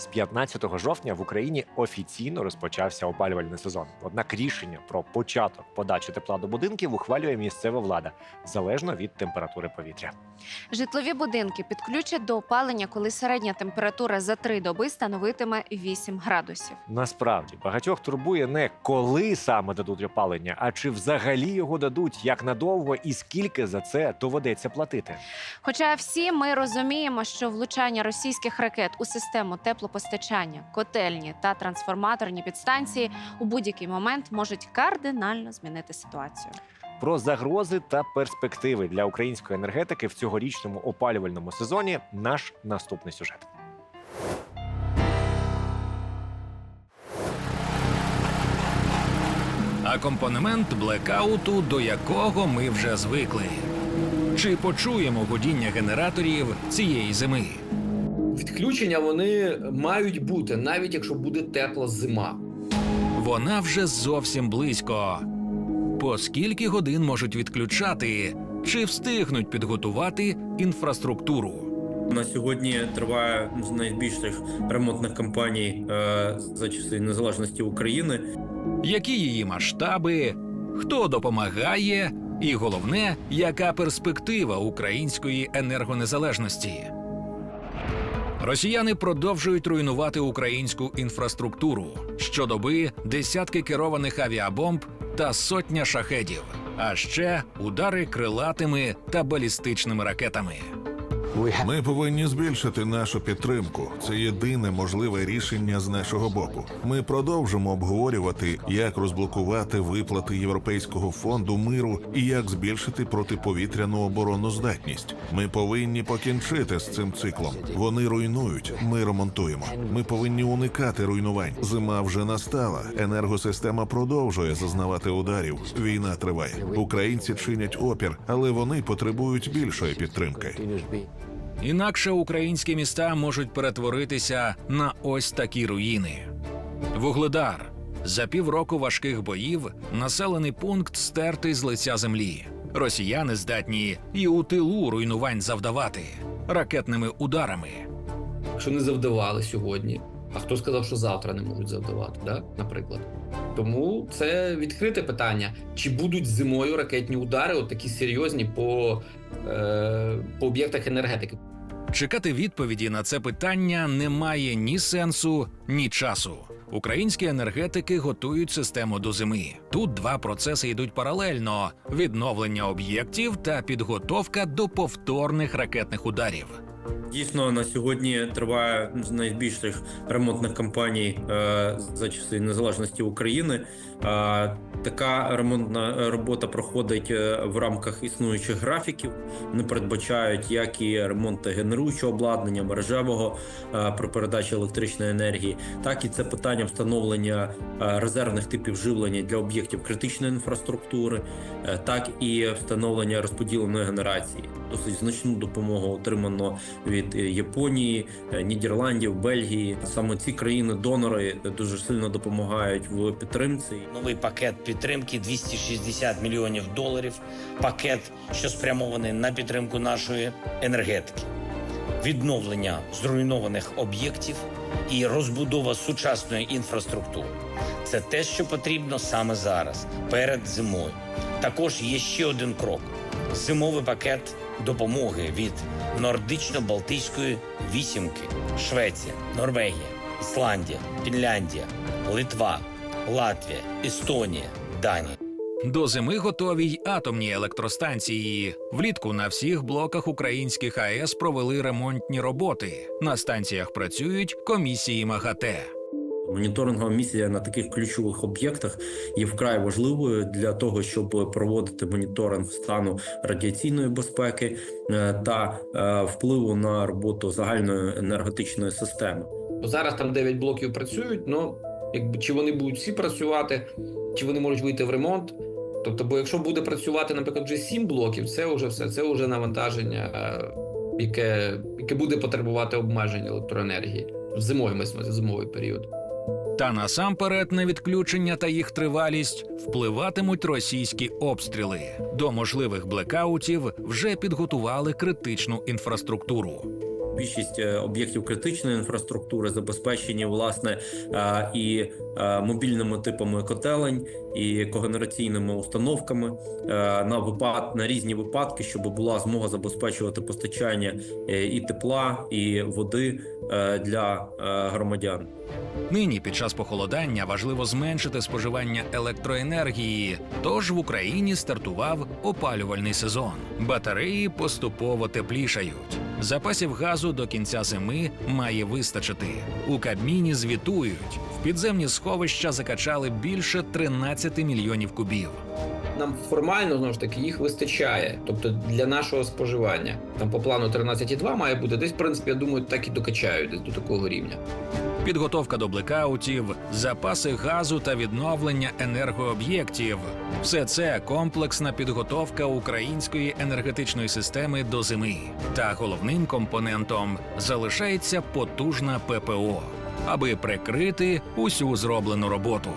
З 15 жовтня в Україні офіційно розпочався опалювальний сезон. Однак рішення про початок подачі тепла до будинків ухвалює місцева влада залежно від температури повітря. Житлові будинки підключать до опалення, коли середня температура за три доби становитиме 8 градусів. Насправді багатьох турбує не коли саме дадуть опалення, а чи взагалі його дадуть, як надовго і скільки за це доведеться платити. Хоча всі ми розуміємо, що влучання російських ракет у систему теплопостачання, котельні та трансформаторні підстанції у будь-який момент можуть кардинально змінити ситуацію. Про загрози та перспективи для української енергетики в цьогорічному опалювальному сезоні наш наступний сюжет. акомпанемент блекауту, до якого ми вже звикли. Чи почуємо гудіння генераторів цієї зими? Відключення вони мають бути, навіть якщо буде тепла зима. Вона вже зовсім близько. По скільки годин можуть відключати? Чи встигнуть підготувати інфраструктуру? На сьогодні триває з найбільших ремонтних кампаній е, за часи незалежності України. Які її масштаби? Хто допомагає? І головне, яка перспектива української енергонезалежності? Росіяни продовжують руйнувати українську інфраструктуру. Щодоби десятки керованих авіабомб та сотня шахедів, а ще удари крилатими та балістичними ракетами. Ми повинні збільшити нашу підтримку. Це єдине можливе рішення з нашого боку. Ми продовжимо обговорювати, як розблокувати виплати Європейського фонду миру і як збільшити протиповітряну обороноздатність. Ми повинні покінчити з цим циклом. Вони руйнують, ми ремонтуємо. Ми повинні уникати руйнувань. Зима вже настала. Енергосистема продовжує зазнавати ударів. Війна триває. Українці чинять опір, але вони потребують більшої підтримки. Інакше українські міста можуть перетворитися на ось такі руїни. Вугледар за півроку важких боїв населений пункт стертий з лиця землі. Росіяни здатні і у тилу руйнувань завдавати ракетними ударами. Що не завдавали сьогодні, а хто сказав, що завтра не можуть завдавати, да? наприклад. Тому це відкрите питання: чи будуть зимою ракетні удари, от такі серйозні по, е, по об'єктах енергетики? Чекати відповіді на це питання немає ні сенсу, ні часу. Українські енергетики готують систему до зими. Тут два процеси йдуть паралельно: відновлення об'єктів та підготовка до повторних ракетних ударів. Дійсно, на сьогодні триває з найбільших ремонтних кампаній е, за часи незалежності України. Е, Така ремонтна робота проходить е, в рамках існуючих графіків. Вони передбачають як і ремонт генеруючого обладнання, мережевого про передачу електричної енергії, так і це питання встановлення резервних типів живлення для об'єктів критичної інфраструктури, так і встановлення розподіленої генерації. Досить значну допомогу отримано від е, Японії, е, Нідерландів, Бельгії. Саме ці країни-донори дуже сильно допомагають в підтримці. Новий пакет підтримки 260 мільйонів доларів. Пакет, що спрямований на підтримку нашої енергетики, відновлення зруйнованих об'єктів і розбудова сучасної інфраструктури. Це те, що потрібно саме зараз, перед зимою. Також є ще один крок: зимовий пакет допомоги від нордично-балтійської вісімки, Швеція, Норвегія, Ісландія, Фінляндія, Литва, Латвія, Естонія, Данія. До зими готові й атомні електростанції. Влітку на всіх блоках українських АЕС провели ремонтні роботи. На станціях працюють комісії МАГАТЕ. Моніторингова місія на таких ключових об'єктах є вкрай важливою для того, щоб проводити моніторинг стану радіаційної безпеки е, та е, впливу на роботу загальної енергетичної системи. Зараз там 9 блоків працюють, ну якби чи вони будуть всі працювати, чи вони можуть вийти в ремонт. Тобто, бо якщо буде працювати, наприклад, вже 7 блоків, це вже все, це вже навантаження, яке, яке буде потребувати обмежень електроенергії в зимовий ми зимовий період. Та насамперед на відключення та їх тривалість впливатимуть російські обстріли. До можливих блекаутів вже підготували критичну інфраструктуру. Більшість е, об'єктів критичної інфраструктури забезпечені власне е, і е, мобільними типами котелень, і когенераційними установками на випад на різні випадки, щоб була змога забезпечувати постачання і тепла, і води для громадян. Нині під час похолодання важливо зменшити споживання електроенергії. Тож в Україні стартував опалювальний сезон. Батареї поступово теплішають. Запасів газу до кінця зими має вистачити. У Кабміні звітують, в підземні сховища закачали більше 13 мільйонів кубів. Нам формально знову ж таки їх вистачає, тобто для нашого споживання. Там по плану 13,2 має бути. Десь, в принципі, я думаю, так і докачають десь до такого рівня. Підготовка до блекаутів, запаси газу та відновлення енергооб'єктів все це комплексна підготовка української енергетичної системи до зими. Та головним компонентом залишається потужна ППО, аби прикрити усю зроблену роботу.